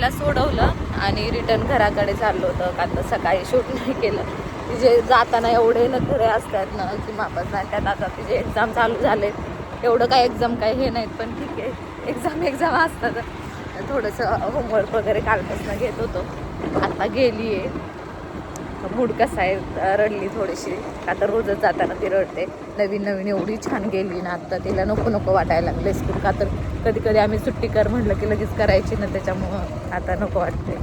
तिला सोडवलं आणि रिटर्न घराकडे चाललो होतं. का तर सकाळी शूट नाही केलं. तिचे जाताना एवढे नखरे असतात ना की मापच नाही त्यात आता तिचे एक्झाम चालू झाले एवढं काय एक्झाम काय हे नाहीत पण ठीक आहे. एक्झाम एक्झाम असतात. थोडंसं होमवर्क वगैरे कालपासून घेत होतो. आता गेली आहे मूड कसा आहे? रडली थोडीशी. का तर रोजच जाताना ती रडते. नवीन नवीन एवढी छान गेली ना आता. तिला नको नको वाटायला लागले स्कूल का तर कधी कधी आम्ही सुट्टी कर म्हटलं की लगेच करायची ना त्याच्यामुळं आता नको वाटते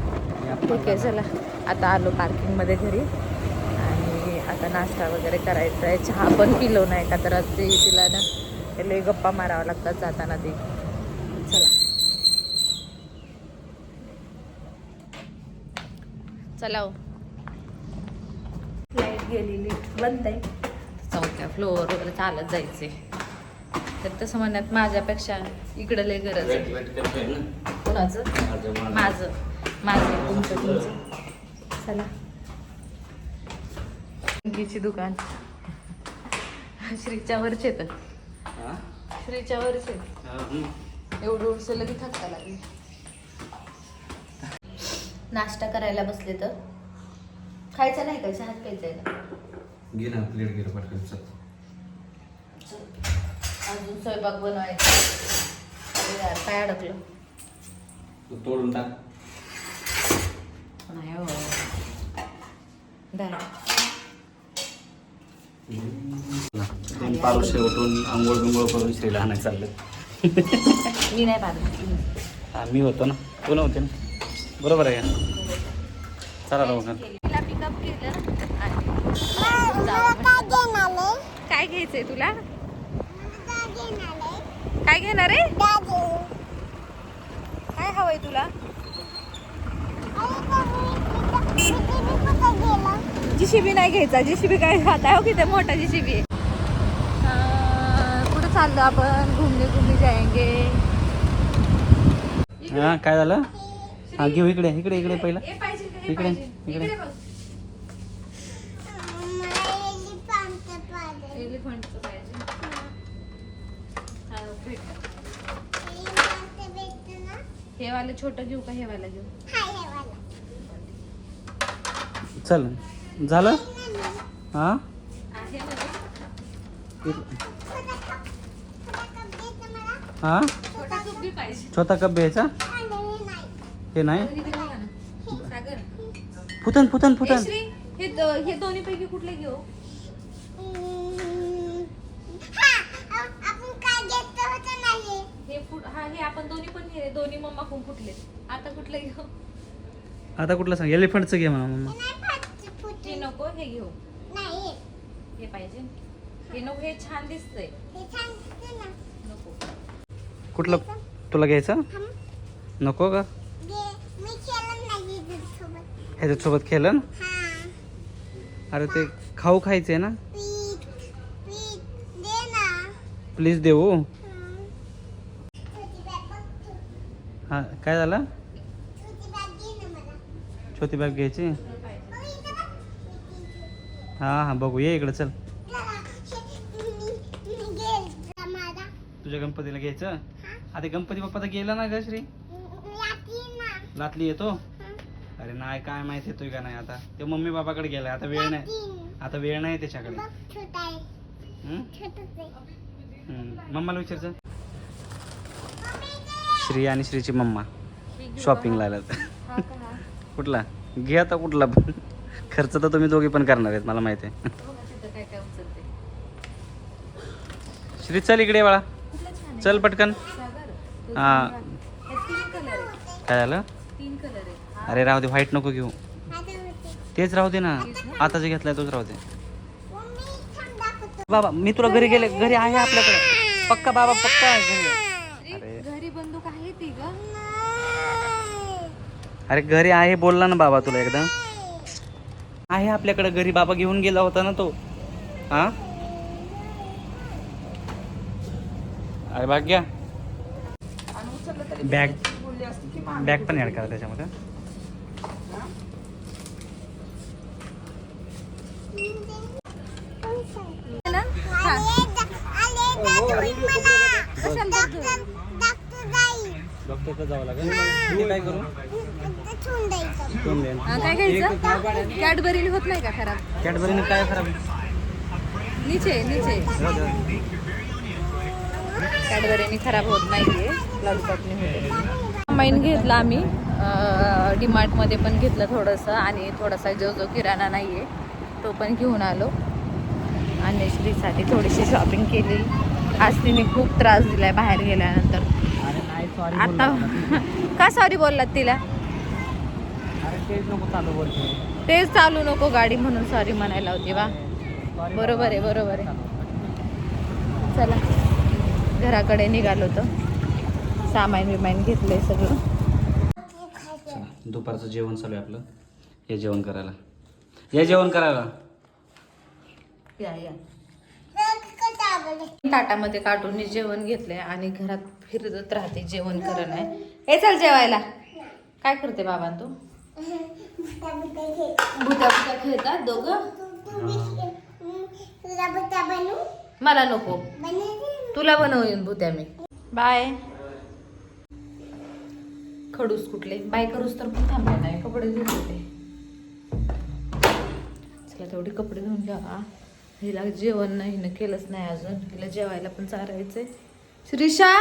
ठीक आहे चला. आता आलो पार्किंगमध्ये घरी. आणि आता नाश्ता वगैरे करायचा आहे. चहा पण पिलो नाही का तर आज ते तिला ना लय गप्पा मारावं लागतात जाताना ती. चला. चला हो. लाइट गेलेली. बंद आहे. चौथ्या फ्लोअर वगैरे चालत जायचे तर तसं म्हणण्यात माझ्यापेक्षा इकडं लय गरज आहे. कुणाचं? माझं माझं. तुमचं तुमचं. चला. अंगीची दुकान. श्रीच्या वरचे तर श्रीच्या वरचे एवढं उडसं लगेच थकता लागले. नाश्ता करायला बसले तर? खायचं नाही का? चहात प्यायचंय ना घे ना प्लेट घे पटकन अजून स्वयंपाक बनवायचा. यार काय अडकलं? तू तोडून टाक. नाही हो. पारुशे उठून आंघोळ बिंघोळ करून श्रीला आणायला चाललं मी नाही हा मी होतो ना. तू नव्हते ना? बरोबर आहे चला लवकर. तिला पिकअप केलं. काय घ्यायचंय तुला? काय घेणार आहे? काय हवंय तुला? जीसीबी नाही घ्यायचा. जीसीबी काय खाता? हो किती मोठा जीसीबी आहे. कुठं चाललो आपण? घुमने घुमने जाएंगे हा काय झालं? हा घेऊ इकडे इकडे इकडे पहिलं. इकडे? इकडे. इकडे बघ. एलिफंटचं पाहिजे हा, भेटलं. हे वालं छोटं घेऊ का हे वाला घेऊ? चल. झालं? हा? आहे ना ते? हा? छोटा कप बी पाहिजे. छोटा कप घ्यायचा? हे नाही इथे बघा ना. सागर. फुतन फुतन ए, फुतन श्री, हे दो- हे दोन्ही पैकी कुठले घेऊ? हे फुट हा हे आपण दोन्ही पण हे दोन्ही मम्मा कोण कुठले आता कुठले घेऊ? आता कुठलं सांग? एलिफंटचं घे म्हणा मम्मा. हे नको हे घेऊ. हे पाहिजे. हे नको हे छान दिसतंय. नको. कुठलं तुला घ्यायचं? नको का? ह्याच्यासोबत खेळलं अरे ते खाऊ खायचे ना? प्लीज देऊ. हा काय झालं? छोटी बॅग घ्यायची? हा हा बघू. ये इकडे चल. तुझ्या गणपतीला घ्यायचं? आता गणपती बाप्पा तर गेला ना ग श्री? लातली येतो? अरे नाही काय माहीत येतोय का नाही आता? ते मम्मी बाबाकडे गेलाय. आता वेळ नाही. आता वेळ नाही त्याच्याकडे. मम्माला विचारचं श्री आणि श्रीची मम्मा. शॉपिंगला आल्यात. हा का? हा? कुठला? घे आता कुठला पण. खर्च तर तुम्ही दोघी पण करणार आहेत मला माहिती आहे. बघा तिथं काय काय उचलते? श्री चल इकडे बाळा? चल पटकन. हा. हे काय झालं? तीन कलर आहे हा. अरे राहू दे व्हाईट नको घेऊ. तेच राहू दे ना? आता जे घेतलाय तोच राहू दे. बाबा मी तुला घरी गेले घरी आहे आपल्याकडे. पक्का बाबा पक्का आहे घरी. अरे, घरी बंदूक आहे ती ग. अरे घरी आहे बोलला ना बाबा तुला एकदा. आहे आपल्याकडे घरी बाबा घेऊन गेला होता ना तो. हा? अरे भाग्या. बॅग बॅग पण ऍड करा त्याच्यामध्ये है ना हा. कशाला बंदूक? डॉक्टरकडे जावं लागेल. काय करू? ठेवून देईन काय घ्यायचं? कॅडबरी होत नाही का खराब? कॅडबरीने काय खराब? नीचे नीचे. कॅडबरीने खराब होत नाहीये. लॉलीपॉपने होते. माईन घेतला आम्ही. डीमार्टमध्ये पण घेतलं थोडंसं आणि थोडासा जो जो किराणा नाहीये तो पण घेऊन आलो. आणि श्रीसाठी थोडीशी शॉपिंग केली. आज तिने खूप त्रास दिलाय बाहेर गेल्यानंतर. अरे नाही सॉरी आता का सॉरी बोललात तिला? तेच नको चालू बोलते तेच चालू नको गाडी म्हणून सॉरी म्हणायला होती वा बरोबर आहे बरोबर आहे. चला घराकडे निघालो तर सामान बिमान घेतलंय सगळं. दुपारचं जेवण चालू आहे आपलं. हे जेवण करायला. या जेवण करायला. या या. ताटामध्ये काटून जेवण घेतलंय आणि घरात फिरत राहते जेवण करत नाही हे चल जेवायला. काय करते बाबा तू? भुत्या भुत्या खेळतात दोघं? मला नको. तुला बनवून भुत्या मी. बाय. खडूस कुठले? बाय करूस तर पण थांबला नाही कपडे होते. चला तेवढे कपडे धुवून घ्या हिला जेवण नाही हिनं केलंच नाही अजून. हिला जेवायला पण चारायचंय. श्रीषा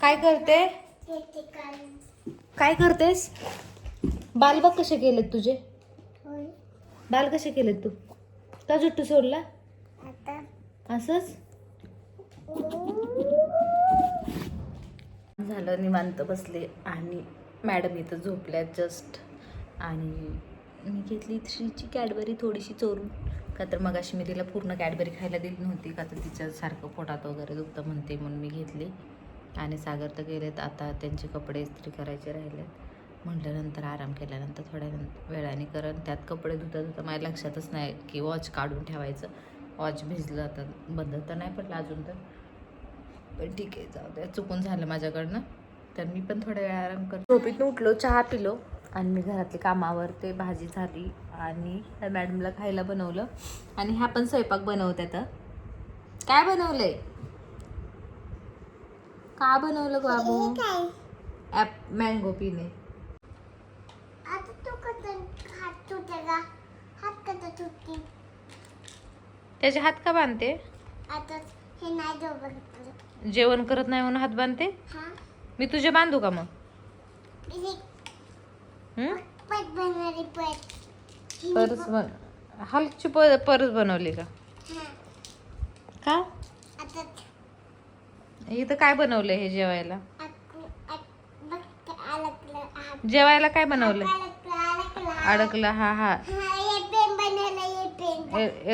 काय करते? काय करतेस? बाल बघ कसे केलेत तुझे? बाल कसे केलेत तू? का जुट्टू सोडला? असंच? झालं निवांत बसले आणि मॅडम इथं झोपल्या जस्ट आणि मी घेतली श्रीची कॅडबरी थोडीशी चोरून. का तर मग अशी मी तिला पूर्ण कॅडबरी खायला दिली नव्हती का तर तिच्यासारखं पोटात वगैरे दुखतं म्हणते म्हणून मी घेतली. आणि सागर तर गेलेत आता त्यांचे कपडे इस्त्री करायचे राहिलेत. म्हटल्यानंतर आराम केल्यानंतर थोड्या वेळाने करन त्यात कपडे धुता धुता माझ्या लक्षातच नाही की वॉच काढून ठेवायचं. वॉच भिजलं आता बंद तर नाही पडलं अजून तर. पण ठीक आहे जाऊ द्या चुकून झालं माझ्याकडनं. तर मी पण थोड्या वेळ आराम करतो. झोपीतून उठलो चहा पिलो आणि मी घरातले कामावर ते भाजी झाली. आणि त्या मॅडमला खायला बनवलं. आणि ह्या पण स्वयंपाक बनवतात हं. काय बनवलंय? का बनवलं बाबू? ॲप मँगो पिणे त्याचे हात का बांधते? जेवण करत नाही म्हणून हात बांधते? मी तुझे बांधू का मग? हं? परस बन हलकी प परस बनवली का? का? इथं काय बनवलंय हे जेवायला? जेवायला काय बनवलंय? अडकलं हा हा.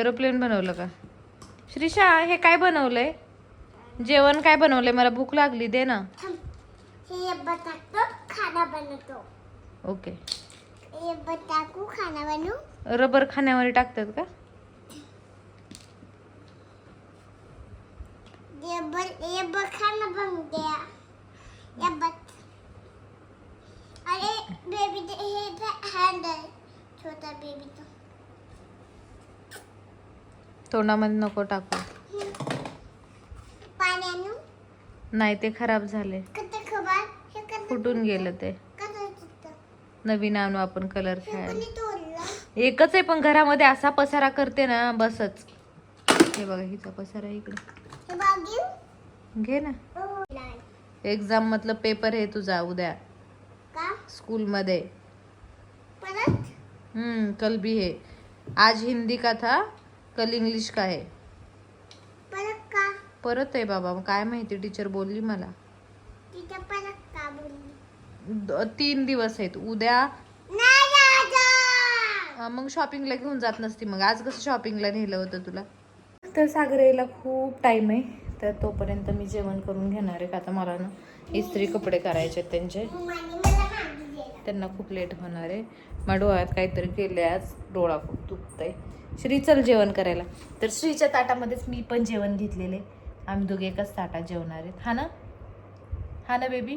एरोप्लेन बनवलं का? श्रीषा हे काय बनवलंय? जेवण काय बनवलंय? मला भूक लागली दे ना. हे बटाटो खाना बनवतो. ओके. रबर खाण्यावर टाकतात का? ये बर ये बर खाना बन गया ये बट अरे बेबी हैंड छोटा बेबी तो. तोंडामध्ये नको टाकू. नाही ते खराब झाले. फुटून गेलं ते. नवीन आणू आपण कलर खेळायला एकच आहे पण घरामध्ये असा पसारा करते ना बसच. हे बघा हिचा पसारा इकडे. घे ना. एक्झाम मतलब पेपर आहे तुझा उद्या स्कूलमध्ये हम्म कल भी है. आज हिंदी का था कल इंग्लिश का है. परत आहे बाबा काय माहिती टीचर बोलली मला. परत का बोलली? तीन दिवस आहेत. उद्या मग शॉपिंगला घेऊन जात नसती मग. आज कसं शॉपिंगला नेलं होतं तुला? तर सागर यायला खूप टाईम आहे. तर तोपर्यंत मी जेवण करून घेणार आहे. का आता मला ना इस्त्री कपडे करायचे आहेत त्यांचे. त्यांना खूप लेट होणार आहे. मग डोळ्यात काहीतरी केले आज. डोळा खूप दुखतंय. श्री चल जेवण करायला. तर श्रीच्या ताटामध्येच मी पण जेवण घेतलेले आम्ही दोघे एकाच ताटात जेवणार आहेत. हा ना? हा ना बेबी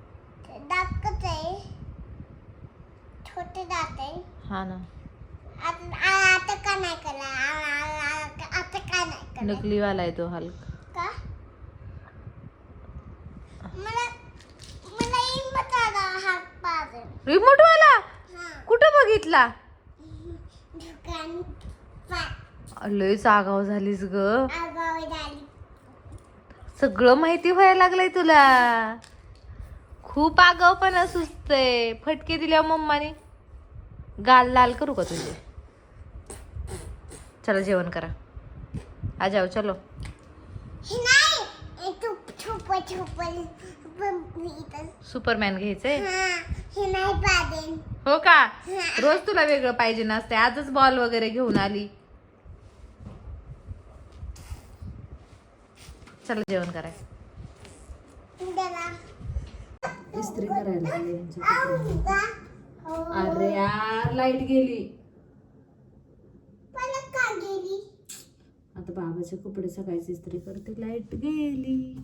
हा ना. आता का नाही केला? आता का नाही केला? नकलीवाला आहे तो हल्क. का? मला मला हिंमत आला हात पाजून रिमोट वाला? हा. कुठं बघितला? दुकान लय जागाव झालीस ग. झाली. सगळं माहिती व्हायला लागलंय तुला. खूप आगावपणा सुचतय. फटके दिल्या मम्माने. गाल लाल करू का तुझे? चला जेवण करा. आ जाओ चलो. नाही तू छुप छुप इथं. सुपरमॅन घ्यायचंय? हा हे हो का? रोज तुला वेगळं पाहिजे नसते आजच बॉल वगैरे घेऊन आली. चला जेवण कराय त्याला इस्त्री करायला अरे यार लाइट गेली. मला का गेली? आता बाबाचे कपडे सकाळची इस्त्री करते लाइट गेली.